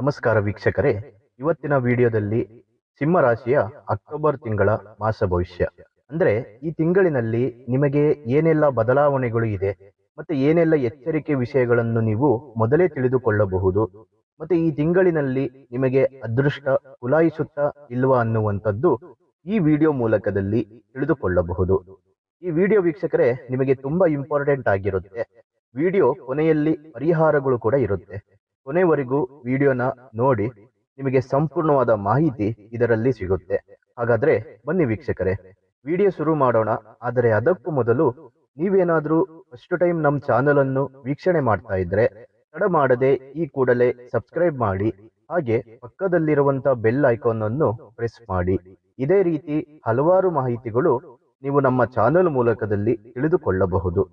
ನಮಸ್ಕಾರ ವೀಕ್ಷಕರೇ. ಇವತ್ತಿನ ವಿಡಿಯೋದಲ್ಲಿ ಸಿಂಹ ರಾಶಿಯ ಅಕ್ಟೋಬರ್ ತಿಂಗಳ ಮಾಸ ಭವಿಷ್ಯ. ಅಂದ್ರೆ ಈ ತಿಂಗಳಿನಲ್ಲಿ ನಿಮಗೆ ಏನೆಲ್ಲ ಬದಲಾವಣೆಗಳು ಇದೆ ಮತ್ತೆ ಏನೆಲ್ಲ ಎಚ್ಚರಿಕೆ ವಿಷಯಗಳನ್ನು ನೀವು ಮೊದಲೇ ತಿಳಿದುಕೊಳ್ಳಬಹುದು. ಮತ್ತೆ ಈ ತಿಂಗಳಿನಲ್ಲಿ ನಿಮಗೆ ಅದೃಷ್ಟ ಉಲಾಯಿಸುತ್ತಾ ಇಲ್ವಾ ಅನ್ನುವಂಥದ್ದು ಈ ವಿಡಿಯೋ ಮೂಲಕದಲ್ಲಿ ತಿಳಿದುಕೊಳ್ಳಬಹುದು. ಈ ವಿಡಿಯೋ ವೀಕ್ಷಕರೇ, ನಿಮಗೆ ತುಂಬಾ ಇಂಪಾರ್ಟೆಂಟ್ ಆಗಿರುತ್ತೆ. ವಿಡಿಯೋ ಕೊನೆಯಲ್ಲಿ ಪರಿಹಾರಗಳು ಕೂಡ ಇರುತ್ತೆ. ಕೊನೆವರೆಗೂ ವಿಡಿಯೋನ ನೋಡಿ ನಿಮಗೆ ಸಂಪೂರ್ಣವಾದ ಮಾಹಿತಿ ಇದರಲ್ಲಿ ಸಿಗುತ್ತೆ. ಹಾಗಾದ್ರೆ ಬನ್ನಿ ವೀಕ್ಷಕರೇ, ವಿಡಿಯೋ ಶುರು ಮಾಡೋಣ. ಆದರೆ ಅದಕ್ಕೂ ಮೊದಲು ನೀವೇನಾದರೂ ಫಸ್ಟ್ ಟೈಮ್ ನಮ್ಮ ಚಾನೆಲ್ ಅನ್ನು ವೀಕ್ಷಣೆ ಮಾಡ್ತಾ ಇದ್ರೆ ತಡ ಮಾಡದೆ ಈ ಕೂಡಲೇ ಸಬ್ಸ್ಕ್ರೈಬ್ ಮಾಡಿ, ಹಾಗೆ ಪಕ್ಕದಲ್ಲಿರುವಂತ ಬೆಲ್ ಐಕಾನ್ ಅನ್ನು ಪ್ರೆಸ್ ಮಾಡಿ. ಇದೇ ರೀತಿ ಹಲವಾರು ಮಾಹಿತಿಗಳು ನೀವು ನಮ್ಮ ಚಾನೆಲ್ ಮೂಲಕದಲ್ಲಿ ತಿಳಿದುಕೊಳ್ಳಬಹುದು.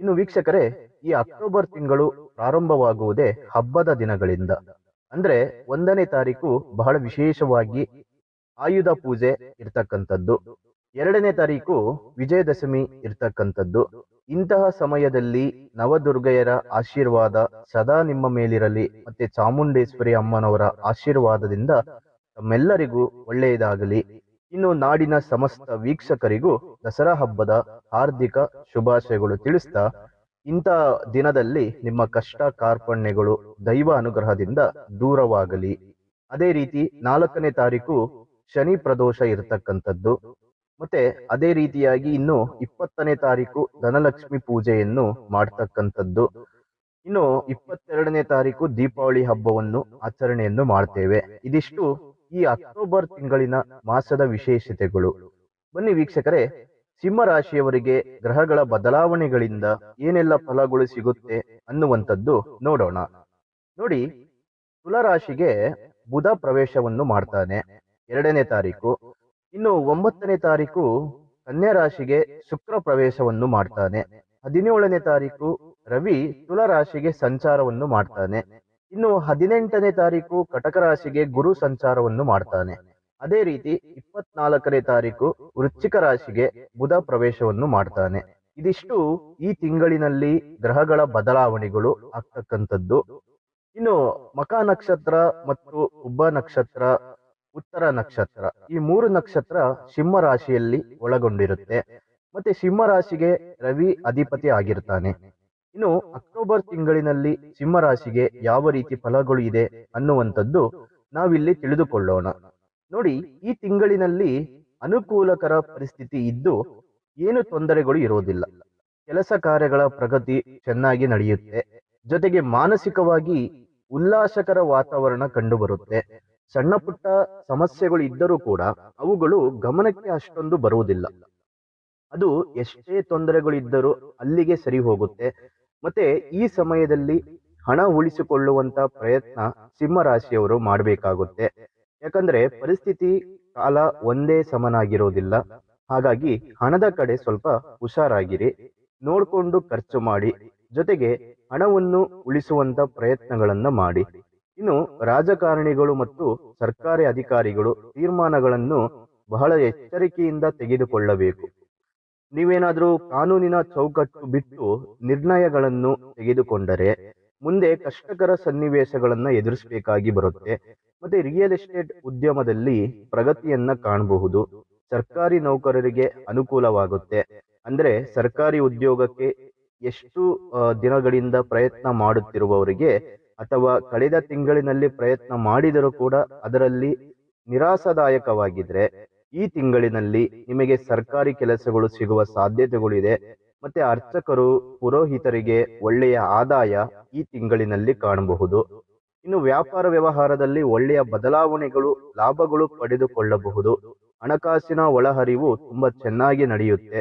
ಇನ್ನು ವೀಕ್ಷಕರೇ, ಈ ಅಕ್ಟೋಬರ್ ತಿಂಗಳು ಪ್ರಾರಂಭವಾಗುವುದೇ ಹಬ್ಬದ ದಿನಗಳಿಂದ. ಅಂದ್ರೆ ಒಂದನೇ ತಾರೀಕು ಬಹಳ ವಿಶೇಷವಾಗಿ ಆಯುಧ ಪೂಜೆ ಇರ್ತಕ್ಕಂಥದ್ದು. ಎರಡನೇ ತಾರೀಕು ವಿಜಯದಶಮಿ ಇರ್ತಕ್ಕಂಥದ್ದು. ಇಂತಹ ಸಮಯದಲ್ಲಿ ನವದುರ್ಗೆಯರ ಆಶೀರ್ವಾದ ಸದಾ ನಿಮ್ಮ ಮೇಲಿರಲಿ, ಮತ್ತೆ ಚಾಮುಂಡೇಶ್ವರಿ ಅಮ್ಮನವರ ಆಶೀರ್ವಾದದಿಂದ ತಮ್ಮೆಲ್ಲರಿಗೂ ಒಳ್ಳೆಯದಾಗಲಿ. ಇನ್ನು ನಾಡಿನ ಸಮಸ್ತ ವೀಕ್ಷಕರಿಗೂ ದಸರಾ ಹಬ್ಬದ ಹಾರ್ದಿಕ ಶುಭಾಶಯಗಳು ತಿಳಿಸ್ತಾ, ಇಂಥ ದಿನದಲ್ಲಿ ನಿಮ್ಮ ಕಷ್ಟ ಕಾರ್ಪಣ್ಯಗಳು ದೈವ ಅನುಗ್ರಹದಿಂದ ದೂರವಾಗಲಿ. ಅದೇ ರೀತಿ ನಾಲ್ಕನೇ ತಾರೀಕು ಶನಿ ಪ್ರದೋಷ ಇರತಕ್ಕಂಥದ್ದು. ಮತ್ತೆ ಅದೇ ರೀತಿಯಾಗಿ ಇನ್ನು ಇಪ್ಪತ್ತನೇ ತಾರೀಕು ಧನಲಕ್ಷ್ಮಿ ಪೂಜೆಯನ್ನು ಮಾಡ್ತಕ್ಕಂಥದ್ದು. ಇನ್ನು ಇಪ್ಪತ್ತೆರಡನೇ ತಾರೀಕು ದೀಪಾವಳಿ ಹಬ್ಬವನ್ನು ಆಚರಣೆಯನ್ನು ಮಾಡ್ತೇವೆ. ಇದಿಷ್ಟು ಈ ಅಕ್ಟೋಬರ್ ತಿಂಗಳಿನ ಮಾಸದ ವಿಶೇಷತೆಗಳು. ಬನ್ನಿ ವೀಕ್ಷಕರೇ ಸಿಂಹ ರಾಶಿಯವರಿಗೆ ಗ್ರಹಗಳ ಬದಲಾವಣೆಗಳಿಂದ ಏನೆಲ್ಲ ಫಲಗಳು ಸಿಗುತ್ತೆ ಅನ್ನುವಂಥದ್ದು ನೋಡೋಣ. ನೋಡಿ, ತುಲರಾಶಿಗೆ ಬುಧ ಪ್ರವೇಶವನ್ನು ಮಾಡ್ತಾನೆ. ಎರಡನೇ ತಾರೀಕು. ಇನ್ನು ಒಂಬತ್ತನೇ ತಾರೀಕು ಕನ್ಯಾ ರಾಶಿಗೆ ಶುಕ್ರ ಪ್ರವೇಶವನ್ನು ಮಾಡ್ತಾನೆ. ಹದಿನೇಳನೇ ತಾರೀಕು ರವಿ ತುಲರಾಶಿಗೆ ಸಂಚಾರವನ್ನು ಮಾಡ್ತಾನೆ. ಇನ್ನು ಹದಿನೆಂಟನೇ ತಾರೀಕು ಕಟಕ ರಾಶಿಗೆ ಗುರು ಸಂಚಾರವನ್ನು ಮಾಡ್ತಾನೆ. ಅದೇ ರೀತಿ ಇಪ್ಪತ್ನಾಲ್ಕನೇ ತಾರೀಕು ವೃಶ್ಚಿಕ ರಾಶಿಗೆ ಬುಧ ಪ್ರವೇಶವನ್ನು ಮಾಡ್ತಾನೆ. ಇದಿಷ್ಟು ಈ ತಿಂಗಳಿನಲ್ಲಿ ಗ್ರಹಗಳ ಬದಲಾವಣೆಗಳು ಆಗ್ತಕ್ಕಂಥದ್ದು. ಇನ್ನು ಮಕ ನಕ್ಷತ್ರ ಮತ್ತು ಉಬ್ಬ ನಕ್ಷತ್ರ, ಉತ್ತರ ನಕ್ಷತ್ರ ಈ ಮೂರು ನಕ್ಷತ್ರ ಸಿಂಹ ರಾಶಿಯಲ್ಲಿ ಒಳಗೊಂಡಿರುತ್ತೆ. ಮತ್ತೆ ಸಿಂಹ ರಾಶಿಗೆ ರವಿ ಅಧಿಪತಿ ಆಗಿರ್ತಾನೆ. ಇನ್ನು ಅಕ್ಟೋಬರ್ ತಿಂಗಳಿನಲ್ಲಿ ಸಿಂಹರಾಶಿಗೆ ಯಾವ ರೀತಿ ಫಲಗಳು ಇದೆ ಅನ್ನುವಂಥದ್ದು ನಾವಿಲ್ಲಿ ತಿಳಿದುಕೊಳ್ಳೋಣ. ನೋಡಿ, ಈ ತಿಂಗಳಿನಲ್ಲಿ ಅನುಕೂಲಕರ ಪರಿಸ್ಥಿತಿ ಇದ್ದು ಏನು ತೊಂದರೆಗಳು ಇರೋದಿಲ್ಲ. ಕೆಲಸ ಕಾರ್ಯಗಳ ಪ್ರಗತಿ ಚೆನ್ನಾಗಿ ನಡೆಯುತ್ತೆ. ಜೊತೆಗೆ ಮಾನಸಿಕವಾಗಿ ಉಲ್ಲಾಸಕರ ವಾತಾವರಣ ಕಂಡುಬರುತ್ತೆ. ಸಣ್ಣ ಪುಟ್ಟ ಸಮಸ್ಯೆಗಳು ಇದ್ದರೂ ಕೂಡ ಅವುಗಳು ಗಮನಕ್ಕೆ ಅಷ್ಟೊಂದು ಬರುವುದಿಲ್ಲ. ಅದು ಎಷ್ಟೇ ತೊಂದರೆಗಳು ಇದ್ದರೂ ಅಲ್ಲಿಗೆ ಸರಿ ಹೋಗುತ್ತೆ. ಮತ್ತೆ ಈ ಸಮಯದಲ್ಲಿ ಹಣ ಉಳಿಸಿಕೊಳ್ಳುವಂತ ಪ್ರಯತ್ನ ಸಿಂಹರಾಶಿಯವರು ಮಾಡಬೇಕಾಗುತ್ತೆ. ಯಾಕಂದ್ರೆ ಪರಿಸ್ಥಿತಿ ಕಾಲ ಒಂದೇ ಸಮನಾಗಿರೋದಿಲ್ಲ. ಹಾಗಾಗಿ ಹಣದ ಕಡೆ ಸ್ವಲ್ಪ ಹುಷಾರಾಗಿರಿ. ನೋಡ್ಕೊಂಡು ಖರ್ಚು ಮಾಡಿ. ಜೊತೆಗೆ ಹಣವನ್ನು ಉಳಿಸುವಂತ ಪ್ರಯತ್ನಗಳನ್ನ ಮಾಡಿ. ಇನ್ನು ರಾಜಕಾರಣಿಗಳು ಮತ್ತು ಸರ್ಕಾರಿ ಅಧಿಕಾರಿಗಳು ತೀರ್ಮಾನಗಳನ್ನು ಬಹಳ ಎಚ್ಚರಿಕೆಯಿಂದ ತೆಗೆದುಕೊಳ್ಳಬೇಕು. ನೀವೇನಾದ್ರೂ ಕಾನೂನಿನ ಚೌಕಟ್ಟು ಬಿಟ್ಟು ನಿರ್ಣಯಗಳನ್ನು ತೆಗೆದುಕೊಂಡರೆ ಮುಂದೆ ಕಷ್ಟಕರ ಸನ್ನಿವೇಶಗಳನ್ನು ಎದುರಿಸಬೇಕಾಗಿ ಬರುತ್ತೆ. ಮತ್ತೆ ರಿಯಲ್ ಎಸ್ಟೇಟ್ ಉದ್ಯಮದಲ್ಲಿ ಪ್ರಗತಿಯನ್ನ ಕಾಣಬಹುದು. ಸರ್ಕಾರಿ ನೌಕರರಿಗೆ ಅನುಕೂಲವಾಗುತ್ತೆ. ಅಂದ್ರೆ ಸರ್ಕಾರಿ ಉದ್ಯೋಗಕ್ಕೆ ಎಷ್ಟು ದಿನಗಳಿಂದ ಪ್ರಯತ್ನ ಮಾಡುತ್ತಿರುವವರಿಗೆ ಅಥವಾ ಕಳೆದ ತಿಂಗಳಿನಲ್ಲಿ ಪ್ರಯತ್ನ ಮಾಡಿದರೂ ಕೂಡ ಅದರಲ್ಲಿ ನಿರಾಸದಾಯಕವಾಗಿದ್ರೆ ಈ ತಿಂಗಳಿನಲ್ಲಿ ನಿಮಗೆ ಸರ್ಕಾರಿ ಕೆಲಸಗಳು ಸಿಗುವ ಸಾಧ್ಯತೆಗಳಿದೆ. ಮತ್ತೆ ಅರ್ಚಕರು, ಪುರೋಹಿತರಿಗೆ ಒಳ್ಳೆಯ ಆದಾಯ ಈ ತಿಂಗಳಿನಲ್ಲಿ ಕಾಣಬಹುದು. ಇನ್ನು ವ್ಯಾಪಾರ ವ್ಯವಹಾರದಲ್ಲಿ ಒಳ್ಳೆಯ ಬದಲಾವಣೆಗಳು, ಲಾಭಗಳು ಪಡೆದುಕೊಳ್ಳಬಹುದು. ಹಣಕಾಸಿನ ಒಳಹರಿವು ತುಂಬಾ ಚೆನ್ನಾಗಿ ನಡೆಯುತ್ತೆ.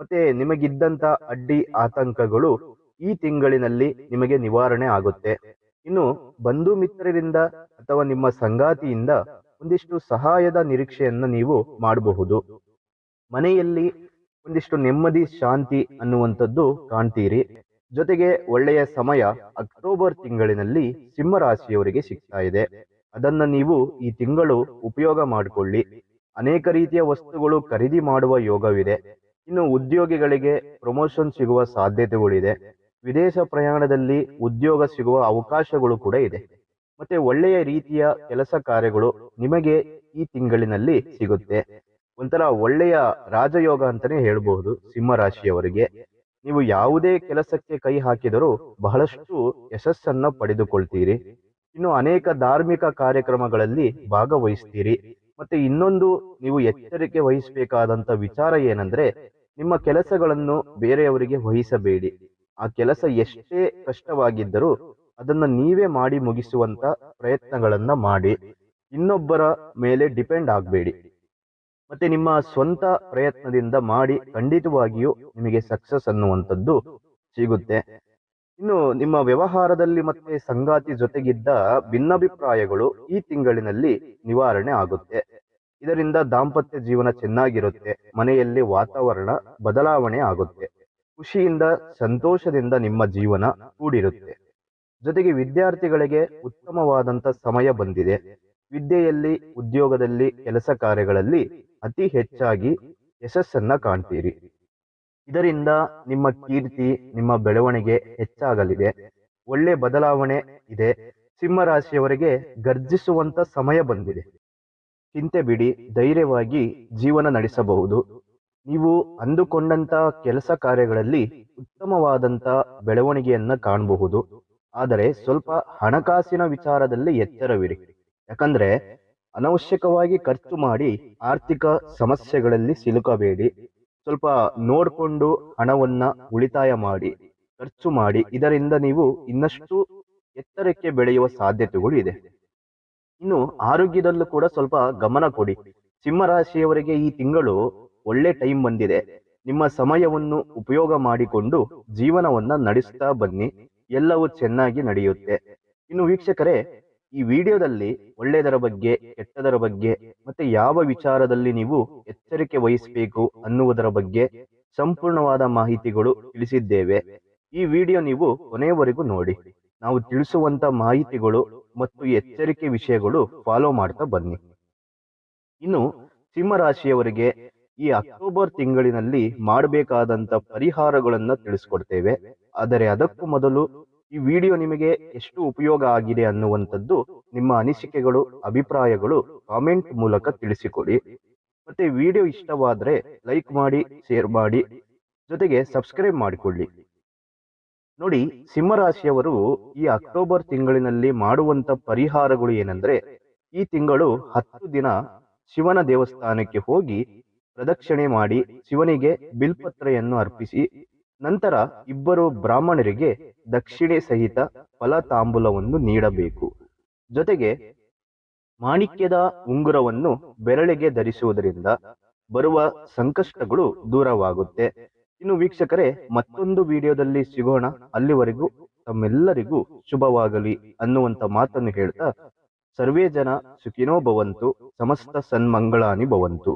ಮತ್ತೆ ನಿಮಗಿದ್ದಂತ ಅಡ್ಡಿ ಆತಂಕಗಳು ಈ ತಿಂಗಳಿನಲ್ಲಿ ನಿಮಗೆ ನಿವಾರಣೆ ಆಗುತ್ತೆ. ಇನ್ನು ಬಂಧು ಮಿತ್ರರಿಂದ ಅಥವಾ ನಿಮ್ಮ ಸಂಗಾತಿಯಿಂದ ಒಂದಿಷ್ಟು ಸಹಾಯದ ನಿರೀಕ್ಷೆಯನ್ನು ನೀವು ಮಾಡಬಹುದು. ಮನೆಯಲ್ಲಿ ಒಂದಿಷ್ಟು ನೆಮ್ಮದಿ, ಶಾಂತಿ ಅನ್ನುವಂಥದ್ದು ಕಾಣ್ತೀರಿ. ಜೊತೆಗೆ ಒಳ್ಳೆಯ ಸಮಯ ಅಕ್ಟೋಬರ್ ತಿಂಗಳಿನಲ್ಲಿ ಸಿಂಹರಾಶಿಯವರಿಗೆ ಸಿಗ್ತಾ ಇದೆ. ಅದನ್ನ ನೀವು ಈ ತಿಂಗಳು ಉಪಯೋಗ ಮಾಡಿಕೊಳ್ಳಿ. ಅನೇಕ ರೀತಿಯ ವಸ್ತುಗಳು ಖರೀದಿ ಮಾಡುವ ಯೋಗವಿದೆ. ಇನ್ನು ಉದ್ಯೋಗಿಗಳಿಗೆ ಪ್ರಮೋಷನ್ ಸಿಗುವ ಸಾಧ್ಯತೆಗಳಿದೆ. ವಿದೇಶ ಪ್ರಯಾಣದಲ್ಲಿ ಉದ್ಯೋಗ ಸಿಗುವ ಅವಕಾಶಗಳು ಕೂಡ ಇದೆ. ಮತ್ತೆ ಒಳ್ಳೆಯ ರೀತಿಯ ಕೆಲಸ ಕಾರ್ಯಗಳು ನಿಮಗೆ ಈ ತಿಂಗಳಿನಲ್ಲಿ ಸಿಗುತ್ತೆ. ಒಂಥರ ಒಳ್ಳೆಯ ರಾಜಯೋಗ ಅಂತಾನೆ ಹೇಳ್ಬಹುದು ಸಿಂಹ ರಾಶಿಯವರಿಗೆ ನೀವು ಯಾವುದೇ ಕೆಲಸಕ್ಕೆ ಕೈ ಹಾಕಿದರೂ ಬಹಳಷ್ಟು ಯಶಸ್ಸನ್ನ ಪಡೆದುಕೊಳ್ತೀರಿ. ಇನ್ನು ಅನೇಕ ಧಾರ್ಮಿಕ ಕಾರ್ಯಕ್ರಮಗಳಲ್ಲಿ ಭಾಗವಹಿಸ್ತೀರಿ. ಮತ್ತೆ ಇನ್ನೊಂದು ನೀವು ಎಚ್ಚರಿಕೆ ವಹಿಸಬೇಕಾದಂತ ವಿಚಾರ ಏನಂದ್ರೆ, ನಿಮ್ಮ ಕೆಲಸಗಳನ್ನು ಬೇರೆಯವರಿಗೆ ವಹಿಸಬೇಡಿ. ಆ ಕೆಲಸ ಎಷ್ಟೇ ಕಷ್ಟವಾಗಿದ್ದರೂ ಅದನ್ನ ನೀವೇ ಮಾಡಿ ಮುಗಿಸುವಂತ ಪ್ರಯತ್ನಗಳನ್ನ ಮಾಡಿ. ಇನ್ನೊಬ್ಬರ ಮೇಲೆ ಡಿಪೆಂಡ್ ಆಗಬೇಡಿ. ಮತ್ತೆ ನಿಮ್ಮ ಸ್ವಂತ ಪ್ರಯತ್ನದಿಂದ ಮಾಡಿ ಖಂಡಿತವಾಗಿಯೂ ನಿಮಗೆ ಸಕ್ಸಸ್ ಅನ್ನುವಂಥದ್ದು ಸಿಗುತ್ತೆ. ಇನ್ನು ನಿಮ್ಮ ವ್ಯವಹಾರದಲ್ಲಿ ಮತ್ತೆ ಸಂಗಾತಿ ಜೊತೆಗಿದ್ದ ಭಿನ್ನಾಭಿಪ್ರಾಯಗಳು ಈ ತಿಂಗಳಿನಲ್ಲಿ ನಿವಾರಣೆ ಆಗುತ್ತೆ. ಇದರಿಂದ ದಾಂಪತ್ಯ ಜೀವನ ಚೆನ್ನಾಗಿರುತ್ತೆ. ಮನೆಯಲ್ಲಿ ವಾತಾವರಣ ಬದಲಾವಣೆ ಆಗುತ್ತೆ. ಖುಷಿಯಿಂದ, ಸಂತೋಷದಿಂದ ನಿಮ್ಮ ಜೀವನ ಕೂಡಿರುತ್ತೆ. ಜೊತೆಗೆ ವಿದ್ಯಾರ್ಥಿಗಳಿಗೆ ಉತ್ತಮವಾದಂತ ಸಮಯ ಬಂದಿದೆ. ವಿದ್ಯೆಯಲ್ಲಿ, ಉದ್ಯೋಗದಲ್ಲಿ ಕೆಲಸ ಕಾರ್ಯಗಳಲ್ಲಿ ಅತಿ ಹೆಚ್ಚಾಗಿ ಯಶಸ್ಸನ್ನ ಕಾಣ್ತೀರಿ. ಇದರಿಂದ ನಿಮ್ಮ ಕೀರ್ತಿ, ನಿಮ್ಮ ಬೆಳವಣಿಗೆ ಹೆಚ್ಚಾಗಲಿದೆ. ಒಳ್ಳೆ ಬದಲಾವಣೆ ಇದೆ. ಸಿಂಹರಾಶಿಯವರಿಗೆ ಗರ್ಜಿಸುವಂತ ಸಮಯ ಬಂದಿದೆ. ಚಿಂತೆ ಬಿಡಿ, ಧೈರ್ಯವಾಗಿ ಜೀವನ ನಡೆಸಬಹುದು. ನೀವು ಅಂದುಕೊಂಡಂತ ಕೆಲಸ ಕಾರ್ಯಗಳಲ್ಲಿ ಉತ್ತಮವಾದಂತ ಬೆಳವಣಿಗೆಯನ್ನ ಕಾಣಬಹುದು. ಆದರೆ ಸ್ವಲ್ಪ ಹಣಕಾಸಿನ ವಿಚಾರದಲ್ಲಿ ಎಚ್ಚರವಿರಿ ಯಾಕಂದ್ರೆ ಅನವಶ್ಯಕವಾಗಿ ಖರ್ಚು ಮಾಡಿ ಆರ್ಥಿಕ ಸಮಸ್ಯೆಗಳಲ್ಲಿ ಸಿಲುಕಬೇಡಿ. ಸ್ವಲ್ಪ ನೋಡ್ಕೊಂಡು ಹಣವನ್ನ ಉಳಿತಾಯ ಮಾಡಿ, ಖರ್ಚು ಮಾಡಿ. ಇದರಿಂದ ನೀವು ಇನ್ನಷ್ಟು ಎತ್ತರಕ್ಕೆ ಬೆಳೆಯುವ ಸಾಧ್ಯತೆಗಳು ಇದೆ. ಇನ್ನು ಆರೋಗ್ಯದಲ್ಲೂ ಕೂಡ ಸ್ವಲ್ಪ ಗಮನ ಕೊಡಿ. ಸಿಂಹರಾಶಿಯವರಿಗೆ ಈ ತಿಂಗಳು ಒಳ್ಳೆ ಟೈಮ್ ಬಂದಿದೆ. ನಿಮ್ಮ ಸಮಯವನ್ನು ಉಪಯೋಗ ಮಾಡಿಕೊಂಡು ಜೀವನವನ್ನ ನಡೆಸ್ತಾ ಬನ್ನಿ. ಎಲ್ಲವೂ ಚೆನ್ನಾಗಿ ನಡೆಯುತ್ತೆ. ಇನ್ನು ವೀಕ್ಷಕರೇ, ಈ ವಿಡಿಯೋದಲ್ಲಿ ಒಳ್ಳೆಯದರ ಬಗ್ಗೆ, ಕೆಟ್ಟದರ ಬಗ್ಗೆ, ಮತ್ತೆ ಯಾವ ವಿಚಾರದಲ್ಲಿ ನೀವು ಎಚ್ಚರಿಕೆ ವಹಿಸಬೇಕು ಅನ್ನುವುದರ ಬಗ್ಗೆ ಸಂಪೂರ್ಣವಾದ ಮಾಹಿತಿಗಳು ತಿಳಿಸಿದ್ದೇವೆ. ಈ ವಿಡಿಯೋ ನೀವು ಕೊನೆಯವರೆಗೂ ನೋಡಿ. ನಾವು ತಿಳಿಸುವಂತ ಮಾಹಿತಿಗಳು ಮತ್ತು ಎಚ್ಚರಿಕೆ ವಿಷಯಗಳು ಫಾಲೋ ಮಾಡ್ತಾ ಬನ್ನಿ. ಇನ್ನು ಸಿಂಹ ರಾಶಿಯವರಿಗೆ ಈ ಅಕ್ಟೋಬರ್ ತಿಂಗಳಿನಲ್ಲಿ ಮಾಡಬೇಕಾದಂತ ಪರಿಹಾರಗಳನ್ನ ತಿಳಿಸ್ಕೊಡ್ತೇವೆ. ಆದರೆ ಅದಕ್ಕೂ ಮೊದಲು ಈ ವಿಡಿಯೋ ನಿಮಗೆ ಎಷ್ಟು ಉಪಯೋಗ ಆಗಿದೆ ಅನ್ನುವಂಥದ್ದು ನಿಮ್ಮ ಅನಿಸಿಕೆಗಳು, ಅಭಿಪ್ರಾಯಗಳು ಕಾಮೆಂಟ್ ಮೂಲಕ ತಿಳಿಸಿಕೊಡಿ. ಮತ್ತೆ ವಿಡಿಯೋ ಇಷ್ಟವಾದರೆ ಲೈಕ್ ಮಾಡಿ, ಶೇರ್ ಮಾಡಿ, ಜೊತೆಗೆ ಸಬ್ಸ್ಕ್ರೈಬ್ ಮಾಡಿಕೊಳ್ಳಿ. ನೋಡಿ, ಸಿಂಹರಾಶಿಯವರು ಈ ಅಕ್ಟೋಬರ್ ತಿಂಗಳಿನಲ್ಲಿ ಮಾಡುವಂತ ಪರಿಹಾರಗಳು ಏನಂದ್ರೆ, ಈ ತಿಂಗಳು ಹತ್ತು ದಿನ ಶಿವನ ದೇವಸ್ಥಾನಕ್ಕೆ ಹೋಗಿ ಪ್ರದಕ್ಷಿಣೆ ಮಾಡಿ ಶಿವನಿಗೆ ಬಿಲ್ಪತ್ರೆಯನ್ನು ಅರ್ಪಿಸಿ ನಂತರ ಇಬ್ಬರು ಬ್ರಾಹ್ಮಣರಿಗೆ ದಕ್ಷಿಣೆ ಸಹಿತ ಫಲ ತಾಂಬೂಲವನ್ನು ನೀಡಬೇಕು. ಜೊತೆಗೆ ಮಾಣಿಕ್ಯದ ಉಂಗುರವನ್ನು ಬೆರಳಿಗೆ ಧರಿಸುವುದರಿಂದ ಬರುವ ಸಂಕಷ್ಟಗಳು ದೂರವಾಗುತ್ತೆ. ಇನ್ನು ವೀಕ್ಷಕರೇ, ಮತ್ತೊಂದು ವಿಡಿಯೋದಲ್ಲಿ ಸಿಗೋಣ. ಅಲ್ಲಿವರೆಗೂ ತಮ್ಮೆಲ್ಲರಿಗೂ ಶುಭವಾಗಲಿ ಅನ್ನುವಂತ ಮಾತನ್ನು ಹೇಳ್ತಾ, ಸರ್ವೇ ಜನ ಸುಖಿನೋ ಭವಂತು, ಸಮಸ್ತ ಸನ್ಮಂಗಳಾನಿ ಭವಂತು.